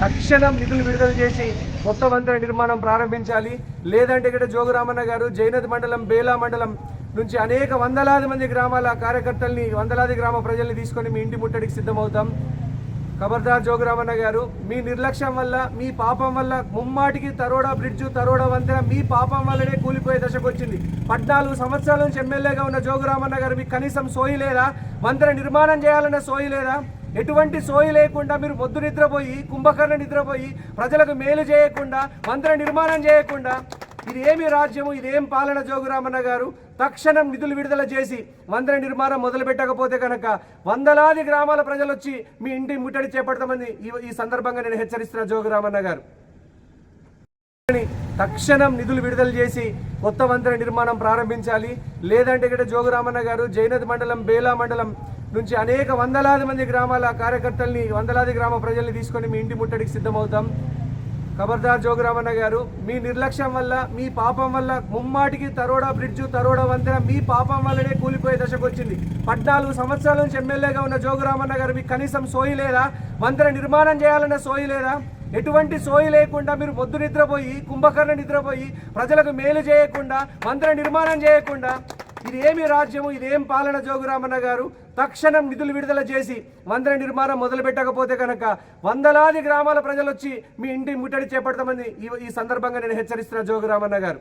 తక్షణం నిధులు విడుదల చేసి కొత్త వంతెన నిర్మాణం ప్రారంభించాలి. లేదంటే ఇక్కడ జోగురామన్న గారు జైనద్ మండలం బేలా మండలం నుంచి అనేక వందలాది మంది గ్రామాల కార్యకర్తల్ని వందలాది గ్రామ ప్రజల్ని తీసుకొని మీ ఇంటి ముట్టడికి సిద్ధమవుతాం. ఖబర్దార్ జోగురామన్న గారు మీ నిర్లక్ష్యం వల్ల మీ పాపం వల్ల ముమ్మాటికి తరోడా బ్రిడ్జ్ తరోడా వంతెన మీ పాపం వల్లనే కూలిపోయే దశకు వచ్చింది. పద్నాలుగు సంవత్సరాల నుంచి ఎమ్మెల్యేగా ఉన్న జోగురామన్న గారు మీకు కనీసం సోయి లేదా? వంతెన నిర్మాణం చేయాలన్న సోయి లేదా? ఎటువంటి సోయి లేకుండా మీరు మొద్దు నిద్రపోయి కుంభకర్ణ నిద్రపోయి ప్రజలకు మేలు చేయకుండా వంతెన నిర్మాణం చేయకుండా ఇది ఏమి రాజ్యము ఇదేం పాలన జోగురామన్న గారు? తక్షణం నిధులు విడుదల చేసి వంతెన నిర్మాణం మొదలు పెట్టకపోతే కనుక వందలాది గ్రామాల ప్రజలు వచ్చి మీ ఇంటి ముట్టడి చేపడతామని ఈ- సందర్భంగా నేను హెచ్చరిస్తున్న జోగురామన్న గారు. తక్షణం నిధులు విడుదల చేసి కొత్త వంతెన నిర్మాణం ప్రారంభించాలి. లేదంటే ఇక్కడ జోగురామన్న గారు జైనది మండలం బేలా మండలం నుంచి అనేక వందలాది మంది గ్రామాల కార్యకర్తల్ని వందలాది గ్రామ ప్రజల్ని తీసుకొని మీ ఇంటి ముట్టడికి సిద్ధమవుతాం. ఖబర్దార్ జోగురామన్న గారు మీ నిర్లక్ష్యం వల్ల మీ పాపం వల్ల ముమ్మాటికి తరోడా బ్రిడ్జ్ తరోడా వంతెన మీ పాపం వల్లనే కూలిపోయే దశకు వచ్చింది. పద్నాలుగు సంవత్సరాల నుంచి ఎమ్మెల్యేగా ఉన్న జోగురామన్న గారు మీకు కనీసం సోయి లేదా? వంతెన నిర్మాణం చేయాలన్న సోయి లేదా? ఎటువంటి సోయి లేకుండా మీరు మొద్దు నిద్రపోయి కుంభకర్ణ నిద్రపోయి ప్రజలకు మేలు చేయకుండా వంతెన నిర్మాణం చేయకుండా ఇదేమి రాజ్యము ఇదేం పాలన జోగురామన్న గారు? తక్షణం నిధులు విడుదల చేసి వంతెన నిర్మాణం మొదలుపెట్టకపోతే కనుక వందలాది గ్రామాల ప్రజలు వచ్చి మీ ఇంటి ముట్టడి చేపడతామని ఈ- ఈ సందర్భంగా నేను హెచ్చరిస్తున్న జోగురామన్న గారు.